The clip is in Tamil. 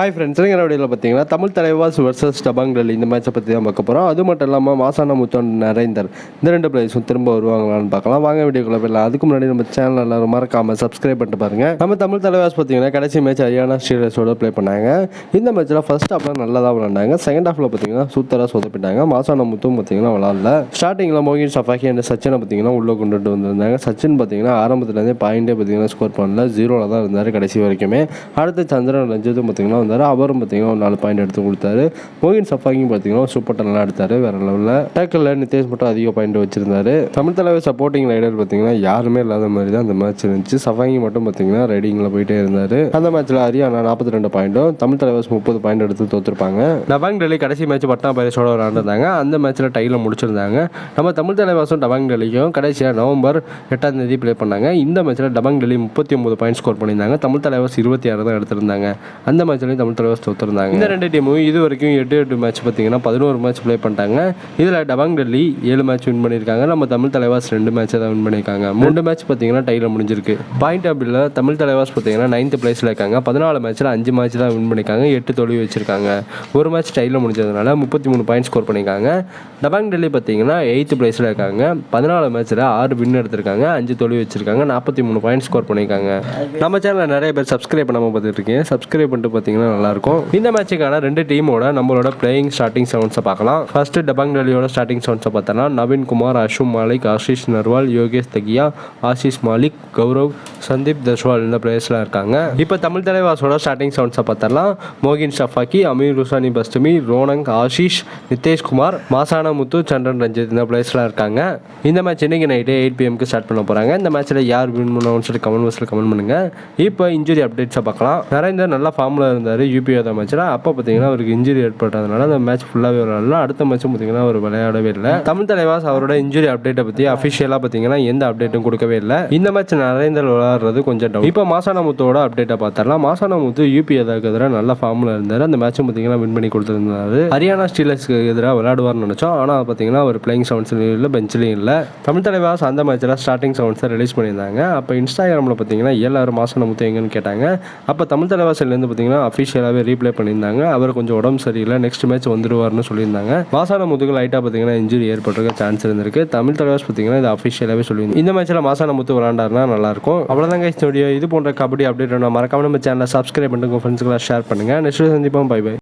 ஹாய் ஃப்ரெண்ட்ஸ் நீங்கள் பார்த்தீங்கன்னா தமிழ் தலைவாஸ் வர்சஸ் டபாங் டெல்லி இந்த மேட்சை பற்றி தான் பார்க்க போகிறோம் அது மட்டும் இல்லாமல் மாசான முத்தன் நரேந்தர் இந்த ரெண்டு பிளேயர்ஸும் திரும்ப வருவாங்களான்னு பார்க்கலாம். வாங்க வீடியோக்குள்ள போயிடலாம். அதுக்கு முன்னாடி நம்ம சேனல் எல்லாரும் மறக்காமல் சப்ஸ்கிரைப் பண்ணிட்டு பாருங்க. நம்ம தமிழ் தலைவாஸ் பார்த்தீங்கன்னா கடைசி மேட்ச் ஹரியானா ஸ்ரீரஸோட ப்ளே பண்ணாங்க. இந்த மேட்ச்சில் ஃபர்ஸ்ட் ஹாஃபில் நல்லா தான் விளாண்டாங்க செகண்ட் ஹாஃபில் பார்த்தீங்கன்னா சூத்தராக சொதப்பிட்டாங்க. மாசான முத்தும் பார்த்தீங்கன்னா விளாடல ஸ்டார்டிங்கில் மோகின் சஃபாக்கி அண்ட் சச்சினை பார்த்தீங்கன்னா உள்ளே கொண்டுட்டு வந்திருந்தாங்க. சச்சின் பார்த்தீங்கன்னா ஆரம்பத்துலேருந்தே பாயிண்டே பார்த்தீங்கன்னா ஸ்கோர் பண்ணல. ஜீரோவில் தான் இருந்தார் கடைசி வரைக்குமே. அடுத்து சந்திரன் ரஞ்சித்தும் பார்த்தீங்கன்னா வந்தார். அவரும் பார்த்தீங்கன்னா ஒரு நாலு பாயிண்ட் எடுத்து கொடுத்தாரு. மோகின் சஃபாக்கியும் பார்த்தீங்கன்னா சூப்பர் நல்லா எடுத்தார் வேற லெவலில் டேக்கில் நிதேஷ் மட்டும் அதிக பாயிண்ட் வச்சிருந்தாரு. தமிழ் தலைவர் சப்போர்ட்டிங் ரைடர் பார்த்தீங்கன்னா யாருமே இல்லாத மாதிரி தான் அந்த மேட்ச் இருந்துச்சு. சஃபாங்கி மட்டும் பார்த்தீங்கன்னா ரைடிங்கில் போயிட்டே இருந்தார். அந்த மேட்ச்சில் ஹரியானா நாற்பத்தி ரெண்டு பாயிண்ட்டும் தமிழ் தலைவர்ஸ் முப்பது பாயிண்ட் எடுத்து தோத்துருப்பாங்க. டபாங் டெல்லி கடைசி மேட்ச் பட்டா பைரஸோட விளாண்டுருந்தாங்க அந்த மேட்ச்சில் டைல முடிச்சிருந்தாங்க. நம்ம தமிழ் தலைவாசும் டபாங் டெல்லியும் கடைசியாக நவம்பர் எட்டாம் தேதி ப்ளே பண்ணாங்க. இந்த மேட்ச்சில் டபாங் டெல்லி முப்பத்தி ஒன்பது பாயிண்ட் ஸ்கோர் பண்ணியிருந்தாங்க. தமிழ் தலைவாஸ் இருபத்தி ஆறு தான் எடுத்திருந்தாங்க. அந்த மேட்ச்லையும் தமிழ் தலைவர் தோத்துருந்தாங்க. இந்த ரெண்டு டீமும் இது வரைக்கும் எட்டு எட்டு மேட்ச் பார்த்தீங்கன்னா பதினோரு மேட்ச் ப்ளே பண்ணிட்டாங்க. இதில் டபாங் டெல்லி ஏழு மேட்ச் வின் பண்ணியிருக்காங்க. நம்ம தமிழ் தலைவாஸ் ரெண்டு மேட்சை தான் வின் பண்ணியிருக்காங்க. மூணு மேட்ச் பார்த்தீங்கன்னா டைல முடிஞ்சிருக்கு. பாயிண்ட் டேபிளில் தமிழ் தலைவாஸ் பார்த்தீங்கன்னா நைன்த் பிளேஸில் இருக்காங்க. பதினாலு மேட்ச்சில் அஞ்சு மேட்ச் தான் வின் பண்ணியிருக்காங்க. எட்டு தோல்வி வச்சிருக்காங்க. ஒரு மேட்ச் டைல முடிஞ்சதுனால முப்பத்தி மூணு பாயிண்ட் ஸ்கோர் பண்ணியிருக்காங்க. டபாங் டெல்லி பார்த்தீங்கன்னா எயித்து பிளேஸில் இருக்காங்க. பதினாலு மேட்ச்சில் ஆறு வின் எடுத்திருக்காங்க. அஞ்சு தோல்வி வச்சிருக்காங்க. நாற்பத்தி மூணு பாயிண்ட் ஸ்கோர் பண்ணியிருக்காங்க. நம்ம சேனலில் நிறைய பேர் சப்ஸ்கிரைப் பண்ணாமல் பார்த்துட்டு இருக்கேன் சப்ஸ்கிரைப் பண்ணிட்டு பார்த்தீங்கன்னா நல்லாயிருக்கும். இந்த மேட்சுக்கான ரெண்டு டீமோட நம்மளோட பிளேயிங் ஸ்டார்டிங் செவன்ஸை பார்க்கலாம். ஃபர்ஸ்ட் டபாங் டெல்லியோட ஸ்டார்டிங் செவன்ஸை பார்த்தோன்னா நவீன் குமார் அஷும் மாலிக் ஆஷிஷ் நர்வால் யோகேஷ் தகியா ஆஷிஷ் மாலிக் கௌரவ் சந்தீப் தஸ்வால் இந்த பிளேயர்ஸ்லாம் இருக்காங்க. இப்போ தமிழ் தலைவாஸோட ஸ்டார்டிங் சவுண்ட்ஸை பார்த்தரலாம் மோகின் ஷஃபாக்கி அமீர் ருசானி பஸ்துமி ரோனங் ஆஷிஷ் நிதேஷ்குமார் மாசான முத்து சந்திரன் ரஞ்சித் இந்த பிளேயர்ஸ்லாம் இருக்காங்க. இந்த மேட்ச் இன்னைக்கு நைட்டு எயிட் பிஎம்க்கு ஸ்டார்ட் பண்ண போகிறாங்க இந்த மேட்ச்சில் யார் வின் பண்ணுவோம்னு சொல்லி கமெண்ட் பாக்ஸில் கமெண்ட் பண்ணுங்கள் இப்போ இன்ஜுரி அப்டேட்ஸை பார்க்கலாம் நரேந்தர் நல்லா ஃபார்மில் இருந்தார் யூபிஓ மேட்ச்சில் அப்போ பார்த்தீங்கன்னா அவருக்கு இன்ஜுரி ஏற்பட்டதுனால அந்த மேட்ச் ஃபுல்லாகவே விளையாடல அடுத்த மேட்ச்சும் பார்த்தீங்கன்னா அவர் விளையாடவே இல்லை. தமிழ் தலைவாஸ் அவரோட இன்ஜுரி அப்டேட்டை பற்றி அஃபிஷியலாக பார்த்தீங்கன்னா எந்த அப்டேட்டும் கொடுக்கவே இல்லை. இந்த மேட்ச் நரேந்தர் விளையாடுறது கொஞ்சம் டவுன் இப்போ மாசானமுத்தோட அப்டேட்டை பார்த்தரலாம் மாசான யூபி யூபி எதிராக நல்ல ஃபார்மில் இருந்தார். அந்த மேட்சும் பார்த்தீங்கன்னா வின் பண்ணி கொடுத்துருந்தாரு. ஹரியானா ஸ்டீலர்ஸ்க்கு எதிராக விளையாடுவார்னு நினச்சோம். ஆனால் பார்த்தீங்கன்னா அவர் பிளேயிங் செவன்ஸ்லையும் இல்லை பெஞ்சிலையும் இல்லை. தமிழ் தலைவாஸ் அந்த மேட்ச்சில் ஸ்டார்டிங் செவன்ஸை ரிலீஸ் பண்ணியிருந்தாங்க. அப்போ இன்ஸ்டாகிராமில் பார்த்தீங்கன்னா எல்லாரும் மாசான முத்து எங்கன்னு கேட்டாங்க. அப்போ தமிழ் தலைவாசிலேருந்து பார்த்தீங்கன்னா அஃபிஷியலாகவே ரீப்ளே பண்ணியிருந்தாங்க. அவர் கொஞ்சம் உடம்பு சரியில்லை நெக்ஸ்ட் மேட்ச் வந்துடுவார்னு சொல்லியிருந்தாங்க. மாசான முத்துக்கு லைட்டாக பார்த்தீங்கன்னா இன்ஜுரி ஏற்பட்டிருக்க சான்ஸ் இருந்திருக்கு. தமிழ் தலைவாஸ் பார்த்தீங்கன்னா இது அஃபிஷியலாகவே சொல்லியிருந்தாங்க. இந்த மேட்ச்சில் மாசான முத்து விளாண்டாருனா நல்லாயிருக்கும் அவ்வளோ அவ்வளோதாங்க ஸ்டுடியோ இது போன்ற கபடி அப்டேட் மறக்காம நம்ம சேனலை சப்ஸ்கிரைப் பண்ணுங்க ஃப்ரெண்ட்ஸ்க்குலாம் ஷேர் பண்ணுங்கள் நெக்ஸ்ட் சந்திப்போம். Bye bye